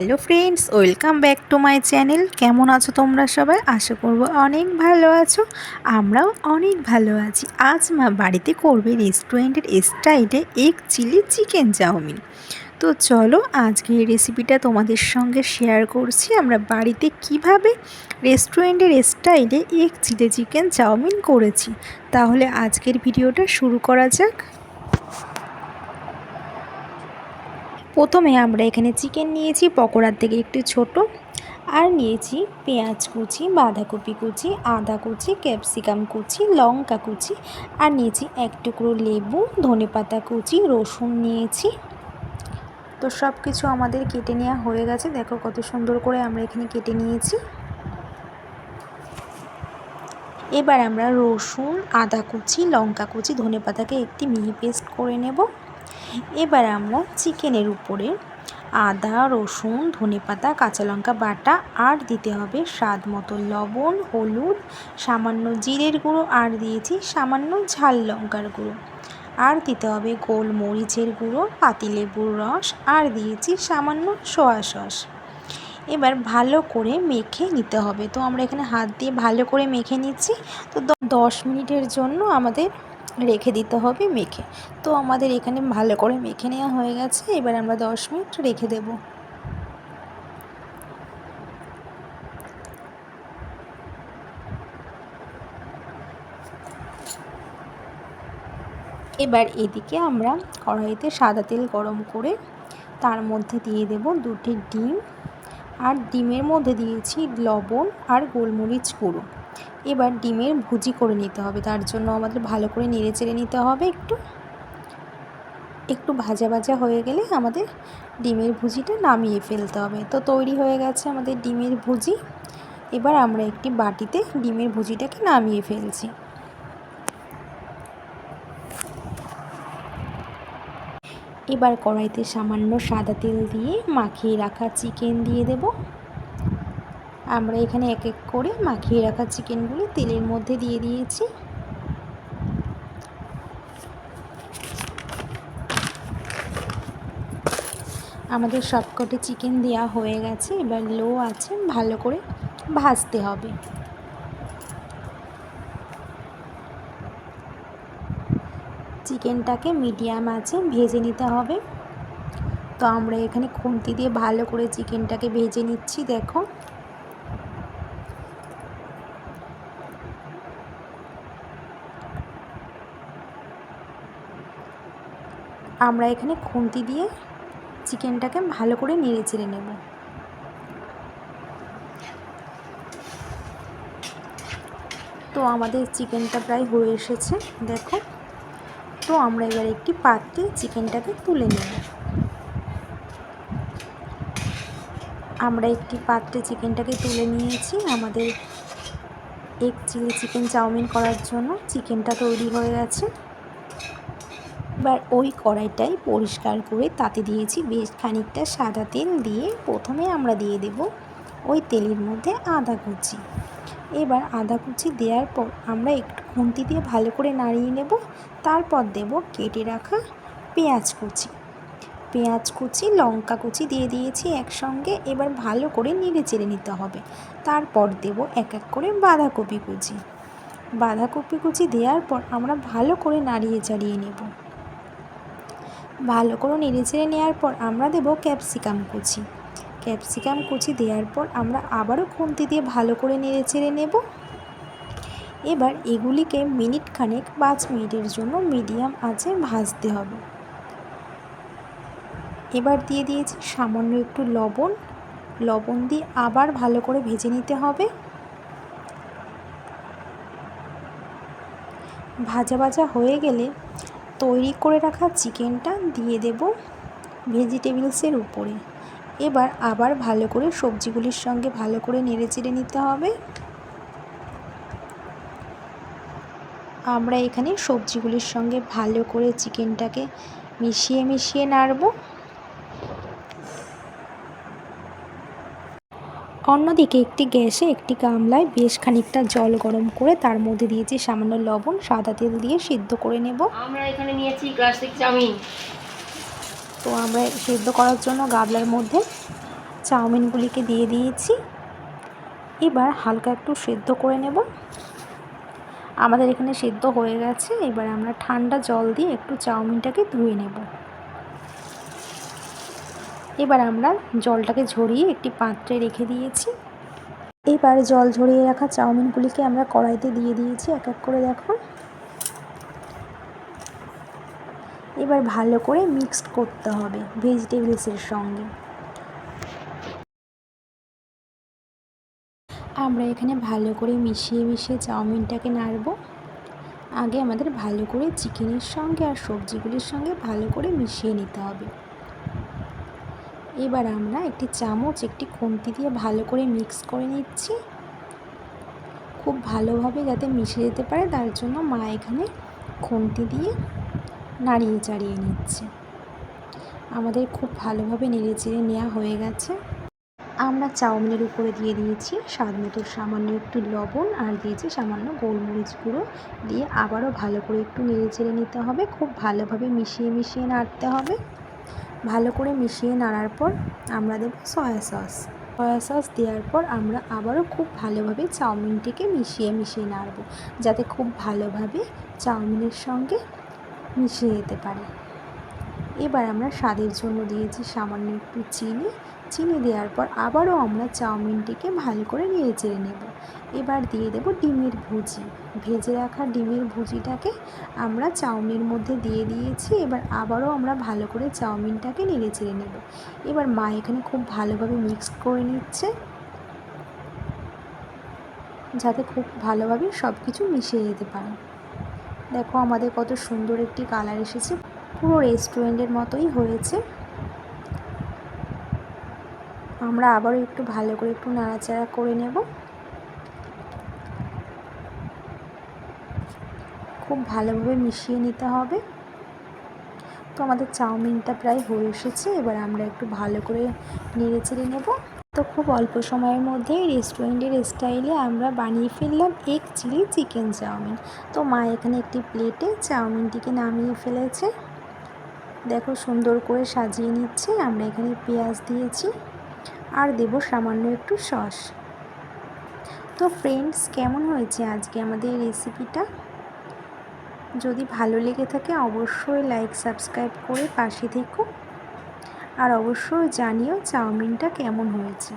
Hello friends welcome back to my channel কেমন আছো তোমরা সবাই? আশা করব অনেক ভালো আছো। আমরাও অনেক ভালো আছি। আজ মা বাড়িতে করবে রেস্টুরেন্টের স্টাইলে এগ চিলি চিকেন চাউমিন। তো চলো আজকে এই রেসিপিটা তোমাদের সঙ্গে শেয়ার করছি। আমরা বাড়িতে কীভাবে রেস্টুরেন্টের স্টাইলে এগ চিলি চিকেন চাউমিন করেছি। তাহলে আজকের ভিডিওটা শুরু করা যাক। প্রথমে আমরা এখানে চিকেন নিয়েছি, পকোড়ার থেকে একটু ছোট, আর নিয়েছি পেঁয়াজ কুচি, বাঁধাকপি কুচি, আদা কুচি, ক্যাপসিকাম কুচি, লঙ্কা কুচি, আর নিয়েছি এক টুকরো লেবু ধনে পাতা কুচি, রসুন নিয়েছি। তো সব কিছু আমাদের কেটে নেওয়া হয়ে গেছে। দেখো কত সুন্দর করে আমরা এখানে কেটে নিয়েছি। এবার আমরা রসুন, আদা কুচি, লঙ্কা কুচি ধনে পাতাকে একটি মিহি পেস্ট করে নেব। এবার আমরা চিকেনের উপরে আদা, রসুন, ধনেপাতা, কাঁচা লঙ্কা বাটা আর দিতে হবে স্বাদ মতো লবণ, হলুদ, সামান্য জিরের গুঁড়ো আর দিয়েছি সামান্য ঝাল লঙ্কার গুঁড়ো। আর দিতে হবে গোলমরিচের গুঁড়ো, পাতিলেবুর রস আর দিয়েছি সামান্য সোয়া সস। এবার ভালো করে মেখে নিতে হবে। তো আমরা এখানে হাত দিয়ে ভালো করে মেখে নিচ্ছি। তো দশ মিনিটের জন্য আমাদের রেখে দিতে হবে মেখে। তো আমাদের এখানে ভালো করে মেখে নেওয়া হয়ে গেছে, এবার আমরা দশ মিনিট রেখে দেব। এবার এদিকে আমরা কড়াইতে সাদা তেল গরম করে তার মধ্যে দিয়ে দেব দুটি ডিম, আর ডিমের মধ্যে দিয়েছি লবণ আর গোলমরিচ গুঁড়ো। এবার ডিমের ভুজি করে নিতে হবে। তার জন্য আমাদের ভালো করে নেড়ে চেড়ে নিতে হবে একটু। একটু ভাজা ভাজা হয়ে গেলে আমাদের ডিমের ভুজিটা নামিয়ে ফেলতে হবে। তো তৈরি হয়ে গেছে আমাদের ডিমের ভুজি। এবার আমরা একটি বাটিতে ডিমের ভুজিটাকে নামিয়ে ফেলছি। এবার কড়াইতে সামান্য সাদা তেল দিয়ে মাখিয়ে রাখা চিকেন দিয়ে দেবো। আমরা এখানে এক এক করে মাখিয়ে রাখা চিকেনগুলি তেলের মধ্যে দিয়ে দিয়েছি। আমাদের সবকটি চিকেন দেওয়া হয়ে গেছে, এবার লো আছে, ভালো করে ভাজতে হবে। চিকেনটাকে মিডিয়াম আছে, ভেজে নিতে হবে। তো আমরা এখানে খুন্তি দিয়ে ভালো করে চিকেনটাকে ভেজে নিচ্ছি, দেখো। আমরা এখানে খুন্তি দিয়ে চিকেনটাকে ভালো করে নেড়ে চেড়ে নেব। তো আমাদের চিকেনটা প্রায় হয়ে এসেছে, দেখো। তো আমরা এবার একটি পাত্রে চিকেনটাকে তুলে নেব। আমরা একটি পাত্রে চিকেনটাকে তুলে নিয়েছি। আমাদের এক চিলি চিকেন চাউমিন করার জন্য চিকেনটা তৈরি হয়ে গেছে। এবার ওই কড়াইটাই পরিষ্কার করে তাতে দিয়েছি বেশ খানিকটা সাদা তেল দিয়ে প্রথমে আমরা দিয়ে দেব ওই তেলের মধ্যে আদা কুচি। এবার আদা কুচি দেওয়ার পর আমরা একটু খুন্তি দিয়ে ভালো করে নাড়িয়ে নেব, তারপর দেব কেটে রাখা পেঁয়াজ কুচি। পেঁয়াজ কুচি, লঙ্কা কুচি দিয়ে দিয়েছি একসঙ্গে, এবার ভালো করে নেড়ে চেড়ে নিতে হবে। তারপর দেব এক এক করে বাঁধাকপি কুচি। বাঁধাকপি কুচি দেওয়ার পর আমরা ভালো করে নাড়িয়ে চাড়িয়ে নেব। ভালো করে নেড়ে চেড়ে নেওয়ার পর আমরা দেব ক্যাপসিকাম কুচি। ক্যাপসিকাম কুচি দেওয়ার পর আমরা আবারও খুন্তি দিয়ে ভালো করে নেড়ে চেড়ে নেব। এবার এগুলিকে মিনিট খানেক, পাঁচ মিনিটের জন্য মিডিয়াম আঁচে ভাজতে হবে। এবার দিয়ে দিয়েছি সামান্য একটু লবণ। লবণ দিয়ে আবার ভালো করে ভেজে নিতে হবে। ভাজা ভাজা হয়ে গেলে তৈরি করে রাখা চিকেনটা দিয়ে দেব ভেজিটেবলসের উপরে। এবার আবার ভালো করে সবজিগুলির সঙ্গে ভালো করে নেড়ে চেড়ে নিতে হবে। আমরা এখানে সবজিগুলির সঙ্গে ভালো করে চিকেনটাকে মিশিয়ে মিশিয়ে নাড়ব। অন্যদিকে একটি গ্যাসে একটি গামলায় বেশ খানিকটা জল গরম করে তার মধ্যে দিয়েছি সামান্য লবণ সাদা তেল দিয়ে সিদ্ধ করে নেব। আমরা এখানে নিয়েছি ক্লাসিক চাউমিন। তো আমরা সিদ্ধ করার জন্য গাবলার মধ্যে চাউমিনগুলিকে দিয়ে দিয়েছি। এবার হালকা একটু সেদ্ধ করে নেব। আমাদের এখানে সেদ্ধ হয়ে গেছে। এবার আমরা ঠান্ডা জল দিয়ে একটু চাউমিনটাকে ধুয়ে নেব। এবার আমরা জলটাকে ঝরিয়ে একটি পাত্রে রেখে দিয়েছি। এবার জল ঝরিয়ে রাখা চাউমিনগুলিকে আমরা কড়াইতে দিয়ে দিয়েছি, এক এক করে দেখো। এবার ভালো করে মিক্সড করতে হবে ভেজিটেবলসের সঙ্গে। আমরা এখানে ভালো করে মিশিয়ে মিশিয়ে চাউমিনটাকে নাড়ব। আগে আমাদের ভালো করে চিকেনের সঙ্গে আর সবজিগুলির সঙ্গে ভালো করে মিশিয়ে নিতে হবে। এবার আমরা একটি চামচ, একটি খুন্তি দিয়ে ভালো করে মিক্স করে নিচ্ছি। খুব ভালোভাবে যাতে মিশে যেতে পারে, তার জন্য মা এখানে খুন্তি দিয়ে নাড়িয়ে চাড়িয়ে নিচ্ছে। আমাদের খুব ভালোভাবে নেড়ে চেড়ে নেওয়া হয়ে গেছে। আমরা চাউমিনের উপরে দিয়ে দিয়েছি স্বাদ মতো সামান্য একটু লবণ আর দিয়েছি সামান্য গোলমরিচ গুঁড়ো। দিয়ে আবারও ভালো করে একটু নেড়ে চেড়ে নিতে হবে। খুব ভালোভাবে মিশিয়ে মিশিয়ে নাড়তে হবে। ভালো করে মিশিয়ে নাড়ার পর আমরা দেবো সয়া সস সয়া সস দেওয়ার পর আমরা আবারও খুব ভালোভাবে চাউমিনটিকে মিশিয়ে মিশিয়ে নাড়ব, যাতে খুব ভালোভাবে চাউমিনের সঙ্গে মিশিয়ে যেতে পারে। এবার আমরা স্বাদের জন্য দিয়েছি সামান্য একটু চিনি চিনি দেওয়ার পর আবারও আমরা চাউমিনটিকে ভালো করে নেড়ে চেড়ে নেব। এবার দিয়ে দেব ডিমের ভুজি। ভেজে রাখা ডিমের ভুজিটাকে আমরা চাউমিনের মধ্যে দিয়ে দিয়েছি। এবার আবারও আমরা ভালো করে চাউমিনটাকে নেড়ে চেড়ে নেব। এবার মা এখানে খুব ভালোভাবে মিক্স করে নিচ্ছে। যাতে খুব ভালোভাবে সব কিছু মিশে যেতে পারে। দেখো আমাদের কত সুন্দর একটি কালার এসেছে। পুরো রেস্টুরেন্টের মতোই হয়েছে। আমরা আবারও একটু ভালো করে একটু নাড়াচাড়া করে নেব। খুব ভালোভাবে মিশিয়ে নিতে হবে। তো আমাদের চাউমিনটা প্রায় হয়ে এসেছে, এবার আমরা একটু ভালো করে নেড়ে চেড়ে নেব। তো খুব অল্প সময়ের মধ্যেই রেস্টুরেন্টের স্টাইলে আমরা বানিয়ে ফেললাম এক চিলি চিকেন চাউমিন। তো মা এখানে একটি প্লেটে চাউমিনটিকে নামিয়ে ফেলেছে। দেখো সুন্দর করে সাজিয়ে নিচ্ছে। আমরা এখানে পেঁয়াজ দিয়েছি। আর দেব সামান্য একটু সস। তো ফ্রেন্ডস কেমন হয়েছে আজকে আমাদের রেসিপিটা যদি ভালো লেগে থাকে, অবশ্যই লাইক সাবস্ক্রাইব করে পাশে থেকো। আর অবশ্যই জানিও চাউমিনটা কেমন হয়েছে।